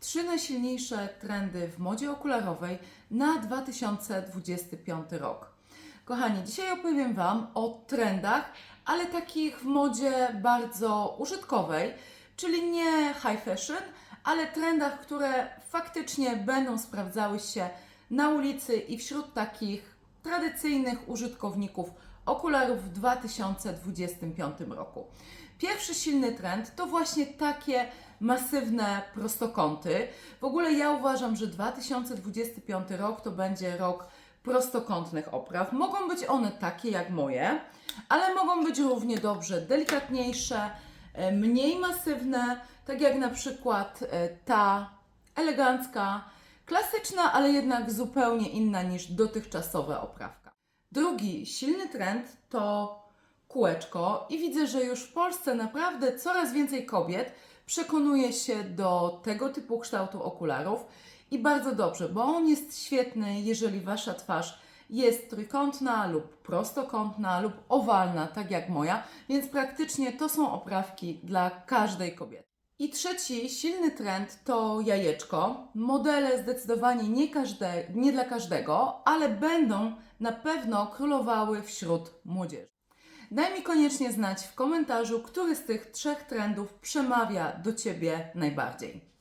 trzy najsilniejsze trendy w modzie okularowej na 2025 rok. Kochani, dzisiaj opowiem Wam o trendach, ale takich w modzie bardzo użytkowej, czyli nie high fashion, ale trendach, które faktycznie będą sprawdzały się na ulicy i wśród takich tradycyjnych użytkowników okularów w 2025 roku. Pierwszy silny trend to właśnie takie masywne prostokąty. W ogóle ja uważam, że 2025 rok to będzie rok prostokątnych opraw. Mogą być one takie jak moje, ale mogą być równie dobrze delikatniejsze, e, mniej masywne, tak jak na przykład e, ta elegancka, klasyczna, ale jednak zupełnie inna niż dotychczasowa oprawka. Drugi silny trend to kółeczko i widzę, że już w Polsce naprawdę coraz więcej kobiet przekonuje się do tego typu kształtu okularów i bardzo dobrze, bo on jest świetny, jeżeli wasza twarz jest trójkątna lub prostokątna lub owalna, tak jak moja, więc praktycznie to są oprawki dla każdej kobiety. I trzeci silny trend to jajeczko. Modele zdecydowanie nie, każde, nie dla każdego, ale będą na pewno królowały wśród młodzieży. Daj mi koniecznie znać w komentarzu, który z tych trzech trendów przemawia do Ciebie najbardziej.